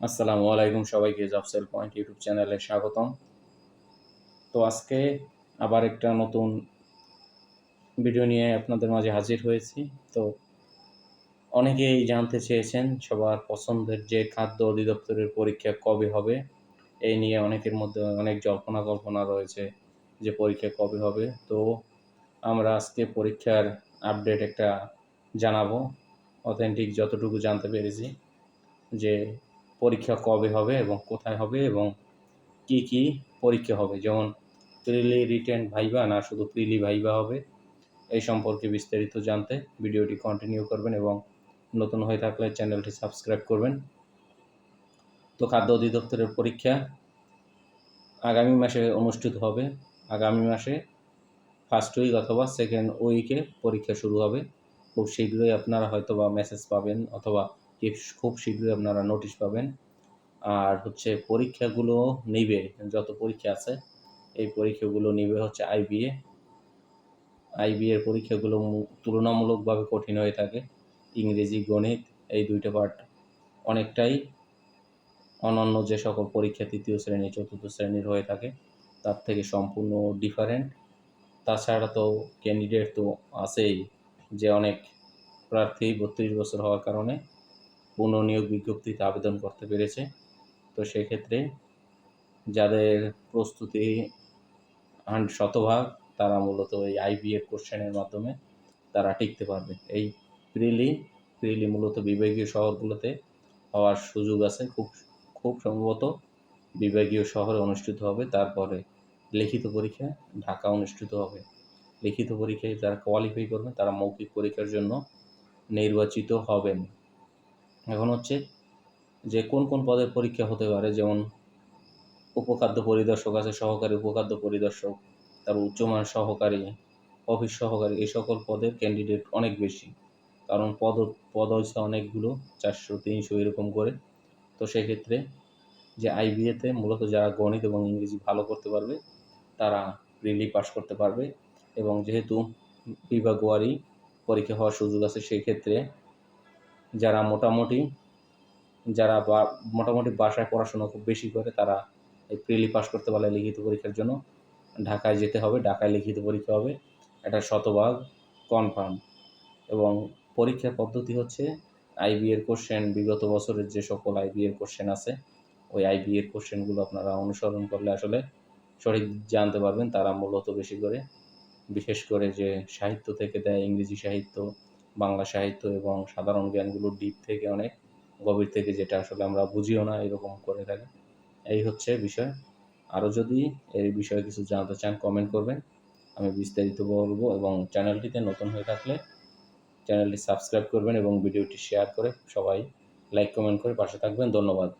আসসালামু আলাইকুম সবাইকে জবসেল পয়েন্ট ইউটিউব চ্যানেলে স্বাগতম। তো আজকে আবার একটা নতুন ভিডিও নিয়ে আপনাদের মাঝে হাজির হয়েছি। তো অনেকেই জানতে চেয়েছেন সবার পছন্দের যে খাদ্য অধিদপ্তরের পরীক্ষা কবে হবে, এই নিয়ে অনেকের মধ্যে অনেক জল্পনা কল্পনা রয়েছে যে পরীক্ষা কবে হবে। তো আমরা আজকে পরীক্ষার আপডেট একটা জানাব। অথেন্টিক যতটুকু জানতে পেরেছি যে পরীক্ষা কবে হবে এবং কোথায় হবে এবং কি কি পরীক্ষা হবে? যেমন প্রিলি রিটেন ভাইবা না শুধু প্রিলি ভাইবা হবে? এই সম্পর্কে বিস্তারিত জানতে ভিডিওটি কন্টিনিউ করবেন এবং নতুন হয়ে থাকলে চ্যানেলটি সাবস্ক্রাইব করবেন। তো খাদ্য অধিদপ্তরের পরীক্ষা আগামী মাসে অনুষ্ঠিত হবে। আগামী মাসে ফার্স্ট উইক অথবা সেকেন্ড উইকে পরীক্ষা শুরু হবে। খুব শীঘ্রই আপনারা হয়তো বা মেসেজ পাবেন অথবা খুব শীঘ্রই আপনারা নোটিশ পাবেন। আর হচ্ছে পরীক্ষাগুলো নিবে, যত পরীক্ষা আছে, এই পরীক্ষাগুলো নিবে হচ্ছে আইবিএ আইবিএর পরীক্ষাগুলো তুলনামূলকভাবে কঠিন হয়ে থাকে। ইংরেজি, গণিত, এই দুইটা পার্ট অনেকটাই অন্যান্য যে সকল পরীক্ষা তৃতীয় শ্রেণি, চতুর্থ শ্রেণির হয়ে থাকে, তার থেকে সম্পূর্ণ ডিফারেন্ট তাছাড়া তো ক্যান্ডিডেট তো আছেই, যে অনেক প্রার্থী বত্রিশ বছর হওয়ার কারণে। পুনর্নিয়োগ বিজ্ঞপ্তিতে আবেদন করতে পেরেছে। তো সেক্ষেত্রে যাদের প্রস্তুতি শতভাগ তারা মূলত এই আইবিএ কোশ্চেনের মাধ্যমে তারা টিকতে পারবে। এই প্রিলি প্রিলি মূলত বিভাগীয় শহরগুলোতে হওয়ার সুযোগ আছে। খুব খুব সম্ভবত বিভাগীয় শহরে অনুষ্ঠিত হবে, তারপরে লিখিত পরীক্ষা ঢাকা অনুষ্ঠিত হবে। লিখিত পরীক্ষায় যারা কোয়ালিফাই করবেন তারা মৌখিক পরীক্ষার জন্য নির্বাচিত হবেন। এখন হচ্ছে যে কোন কোন পদের পরীক্ষা হতে পারে, যেমন উপখাদ্য পরিদর্শক আছে, সহকারী উপখাদ্য পরিদর্শক, তার উচ্চমান সহকারী, অফিস সহকারী, এই সকল পদের ক্যান্ডিডেট অনেক বেশি। কারণ পদ পদ হচ্ছে অনেকগুলো, চারশো, তিনশো, এরকম করে। তো সেক্ষেত্রে যে আইবিএতে মূলত যারা গণিত এবং ইংরেজি ভালো করতে পারবে, তারা রিলি পাস করতে পারবে। এবং যেহেতু বিভাগওয়ারি পরীক্ষা হওয়ার সুযোগ আছে সেই ক্ষেত্রে যারা মোটামুটি, যারা বা, মোটামুটি বাসায় পড়াশোনা খুব বেশি করে, তারা এই প্রিলি পাস করতে পারলে লিখিত পরীক্ষার জন্য ঢাকায় যেতে হবে, ঢাকায় লিখিত পরীক্ষা হবে। এটা শতভাগ কনফার্ম এবং পরীক্ষার পদ্ধতি হচ্ছে আইবিএর কোশ্চেন বিগত বছরের যে সকল আইবিএর কোশ্চেন আছে, ওই আইবিএর কোশ্চেনগুলো আপনারা অনুসরণ করলে আসলে সঠিক জানতে পারবেন। তারা মূলত বেশি করে, বিশেষ করে যে সাহিত্য থেকে দেয় ইংরেজি সাহিত্য বাংলা সাহিত্য এবং সাধারণ জ্ঞানগুলো ডিপ থেকে অনেক গভীর থেকে যেটা আসলে আমরা বুঝিও না এরকম করে থাকি। এই হচ্ছে বিষয়। আরও যদি এই বিষয়ে কিছু জানতে চান কমেন্ট করবেন। আমি বিস্তারিত বলব এবং চ্যানেলটিতে নতুন হয়ে থাকলে চ্যানেলটি সাবস্ক্রাইব করবেন এবং ভিডিওটি শেয়ার করে সবাই লাইক কমেন্ট করে পাশে থাকবেন। ধন্যবাদ।